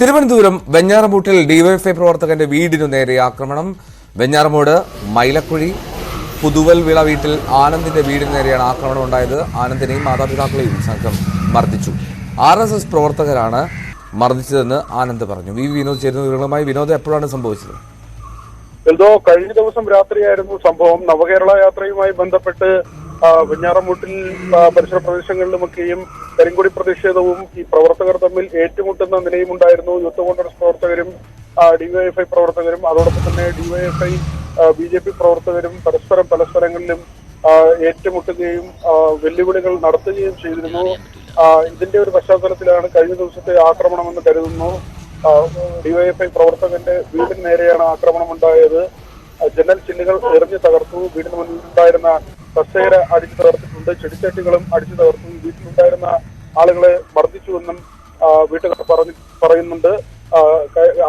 Thiruvananthapuram വെഞ്ഞാറമൂട്ടിൽ DYFI പ്രവർത്തകന്റെ വീടിനു നേരെ ആക്രമണം. വെഞ്ഞാറമൂട് മൈലക്കുഴി പുതുവൽ വിള വീട്ടിൽ ആനന്ദിന്റെ വീടിനു നേരെയാണ് ആക്രമണം ഉണ്ടായത്. ആനന്ദിനെയും മാതാപിതാക്കളെയും സംഘം മർദ്ദിച്ചു. ആർ എസ് എസ് പ്രവർത്തകരാണ് മർദ്ദിച്ചതെന്ന് ആനന്ദ് പറഞ്ഞു. വി വിനോദ് ചേരുന്ന വിവരങ്ങളുമായി വിനോദ് എപ്പോഴാണ് സംഭവിച്ചത്? എന്തോ കഴിഞ്ഞ ദിവസം രാത്രിയായിരുന്നു സംഭവം. നവകേരള യാത്രയുമായി ബന്ധപ്പെട്ട് വെഞ്ഞാറമൂട്ടിൽ പരിസര പ്രദേശങ്ങളിലുമൊക്കെയും കരിങ്കൊടി പ്രതിഷേധവും ഈ പ്രവർത്തകർ തമ്മിൽ ഏറ്റുമുട്ടുന്ന നിലയും ഉണ്ടായിരുന്നു യൂത്ത് കോൺഗ്രസ് പ്രവർത്തകരും ഡിവൈഎഫ്ഐ പ്രവർത്തകരും അതോടൊപ്പം തന്നെ ഡിവൈഎഫ്ഐ ബി ജെ പി പ്രവർത്തകരും പരസ്പരം പല സ്ഥലങ്ങളിലും ഏറ്റുമുട്ടുകയും വെല്ലുവിളികൾ നടത്തുകയും ചെയ്തിരുന്നു. ഇതിന്റെ ഒരു പശ്ചാത്തലത്തിലാണ് കഴിഞ്ഞ ദിവസത്തെ ആക്രമണമെന്ന് കരുതുന്നു. ഡിവൈഎഫ്ഐ പ്രവർത്തകന്റെ വീടിന് നേരെയാണ് ആക്രമണം ഉണ്ടായത് ജനൽ ചില്ലുകൾ എറിഞ്ഞു തകർത്തു. വീടിന് മുന്നിലുണ്ടായിരുന്ന കസേര അടിച്ചു തകർത്തിട്ടുണ്ട്. ചെടിച്ചട്ടികളും അടിച്ചു തകർത്തു. വീട്ടിലുണ്ടായിരുന്ന ആളുകളെ മർദ്ദിച്ചുവെന്നും വീട്ടുകാർ പറഞ്ഞു പറയുന്നുണ്ട്.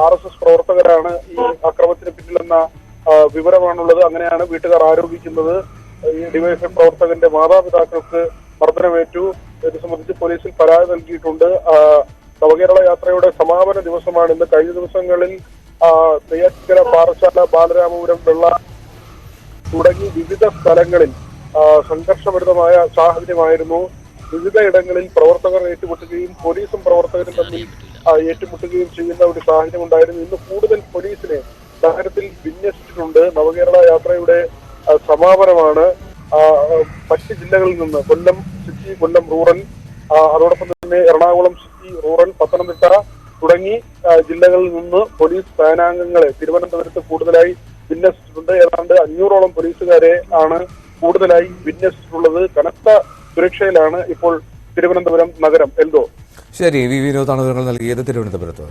ആർ എസ് എസ് പ്രവർത്തകരാണ് ഈ അക്രമത്തിന് പിന്നിലെന്ന വിവരമാണുള്ളത്. അങ്ങനെയാണ് വീട്ടുകാർ ആരോപിക്കുന്നത്. ഈ ഡിവൈഎഫ്ഐ പ്രവർത്തകന്റെ മാതാപിതാക്കൾക്ക് മർദ്ദനമേറ്റു. ഇത് സംബന്ധിച്ച് പോലീസിൽ പരാതി നൽകിയിട്ടുണ്ട്. നവകേരള യാത്രയുടെ സമാപന ദിവസമാണ് ഇന്ന്. കഴിഞ്ഞ ദിവസങ്ങളിൽ നെയ്യാറ്റിക്കര പാറശാല ബാലരാമപുരം വെള്ള തുടങ്ങി വിവിധ സ്ഥലങ്ങളിൽ സംഘർഷഭരിതമായ സാഹചര്യമായിരുന്നു. വിവിധ ഇടങ്ങളിൽ പ്രവർത്തകർ ഏറ്റുമുട്ടുകയും പോലീസും പ്രവർത്തകരും തമ്മിൽ ഏറ്റുമുട്ടുകയും ചെയ്യുന്ന ഒരു സാഹചര്യം ഉണ്ടായിരുന്നു. ഇന്ന് കൂടുതൽ പോലീസിനെ നഗരത്തിൽ വിന്യസിച്ചിട്ടുണ്ട്. നവകേരള യാത്രയുടെ സമാപനമാണ്. മറ്റ് ജില്ലകളിൽ നിന്ന് കൊല്ലം സിറ്റി കൊല്ലം റൂറൽ അതോടൊപ്പം തന്നെ എറണാകുളം സിറ്റി റൂറൽ പത്തനംതിട്ട തുടങ്ങി ജില്ലകളിൽ നിന്ന് പോലീസ് സേനാംഗങ്ങളെ തിരുവനന്തപുരത്ത് കൂടുതലായി വിന്യസിച്ചിട്ടുണ്ട്. ഏതാണ്ട് അഞ്ഞൂറോളം പോലീസുകാരെ ആണ് കൂടുതലായി വിന്യസിച്ചിട്ടുള്ളത് കനത്ത സുരക്ഷയിലാണ് ഇപ്പോൾ തിരുവനന്തപുരം നഗരം. എന്തോ? ശരി വി വിനോദാണ് നൽകിയത്. തിരുവനന്തപുരത്ത്